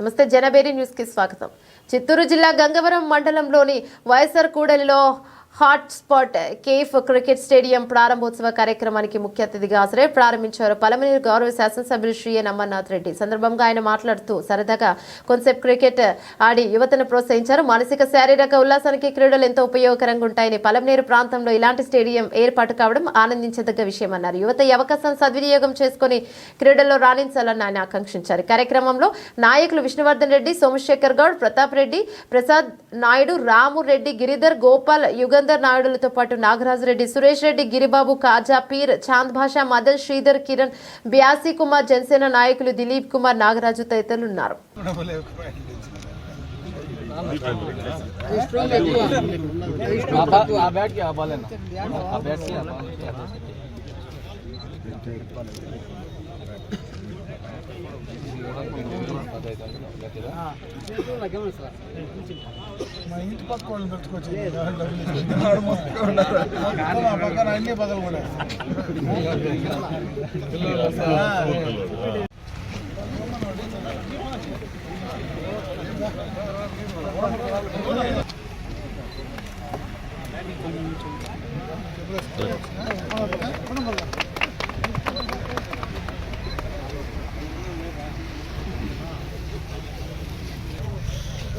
నమస్తే జనబేరి న్యూస్కి స్వాగతం. చిత్తూరు జిల్లా గంగవరం మండలంలోని వైఎస్ఆర్ కూడలిలో hot spot cafe cricket stadium ప్రారంభోత్సవ కార్యక్రమానికి ముఖ్య అతిథిగా హాజరై ప్రారంభించారు. పలమనేరు గౌరవ శాసనసభ్యులు శ్రీ ఎన్ అమర్నాథ్ రెడ్డి. సందర్భంగా ఆయన మాట్లాడుతూ సరదాగా కొంతసేపు క్రికెట్ ఆడి యువతను ప్రోత్సహించారు. మానసిక శారీరక ఉల్లాసానికి క్రీడలు ఎంతో ఉపయోగకరంగా ఉంటాయని పలమనేరు ప్రాంతంలో ఇలాంటి స్టేడియం ఏర్పాటు కావడం ఆనందించదగ్గ విషయమన్నారు యువత ఈ అవకాశాన్ని సద్వినియోగం చేసుకుని క్రీడల్లో రాణించాలని ఆయన ఆకాంక్షించారు. కార్యక్రమంలో నాయకులు విష్ణువర్ధన్ రెడ్డి సోమశేఖర్ గౌడ్ ప్రతాప్ రెడ్డి ప్రసాద్ నాయుడు రాము రెడ్డి గిరిధర్ గోపాల్ యుగంధర్ నాయుడులతో పాటు నాగరాజు రెడ్డి సురేష్ రెడ్డి గిరిబాబు కాజా పీర్ చాంద్ భాషా మదన్ శ్రీధర్ కిరణ్ బ్యాసీ కుమార్ జనసేన నాయకులు దిలీప్ కుమార్ నాగరాజు తదితరులు ఉన్నారు ఆ బా- ఆ బ్యాట్కి ఆ బాల్ ఏనా? ఆ బ్యాట్కి ఆ బాల్ మా ఇంటి పక్క వాళ్ళని పెట్టుకోవచ్చు పక్కన అన్ని పగలు కూడా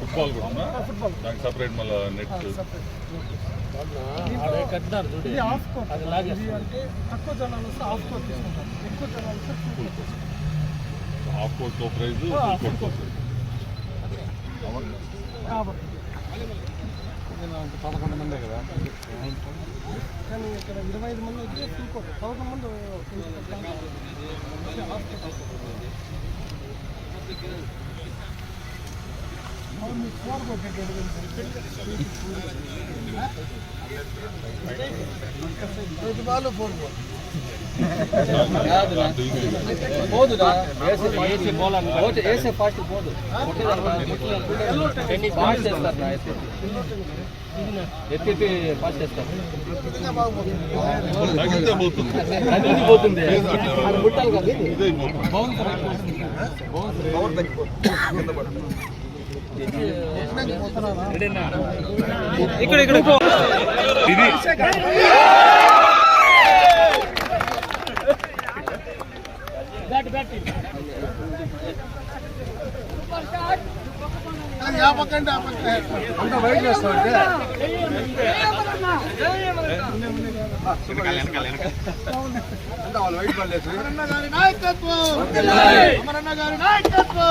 ఫుట్బాల్ కూడా ఉందా? దానికి సపరేట్ మళ్ళీ నెట్ ఇది ఆఫ్ కోట్ ఇది అంటే తక్కువ జనాలు వస్తే ఎక్కువ జనాలు ఫుల్ హాఫ్ ప్రైజ్ ఫుల్ కాబట్టి. పదకొండు మందే కదా? కానీ ఇక్కడ ఇరవై ఐదు మంది అయితే ఫుల్ కోట్ పదకొండు మంది. Half court. అవును, మీకు ఫోర్ కొట్టేటోడు ప్రతి బాల్ ఫోర్ కోట్ పోదురా వేసే ఫాస్ట్ పోదు ఫాస్ట్ చేస్తారు ఎత్తి ఫాస్ట్ చేస్తారు పోతుంది ముట్టాలి కదా ఇక్కడ ఇక్కడ ఇది ఆ అంత అంటే వాళ్ళు వెయిట్ పడలేదు అమరన్న గారి నాయకత్వం. అమరన్న గారి నాయకత్వం.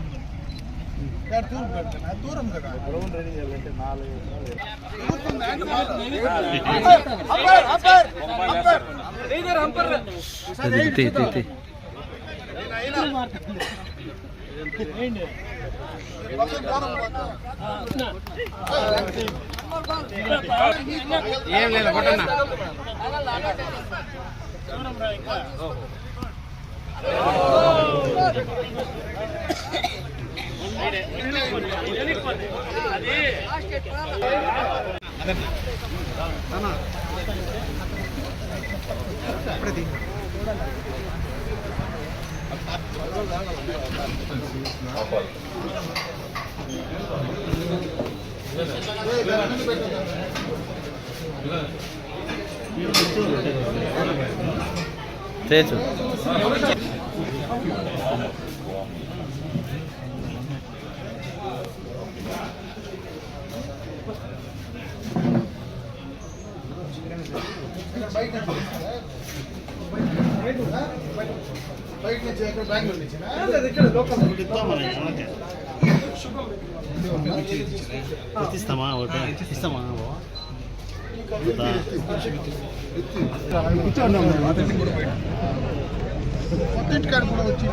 దూరం కదా మాత్రం. Umpire, umpire, umpire. పక్కన దూరం పోతా. ఏం లేదు కొట్టన్నా తేజు బయట ఇక్కడ లోకల్ ఇస్తామా ఒకటి ఇస్తామా కొత్త ఇంటికాడ కూడా వచ్చి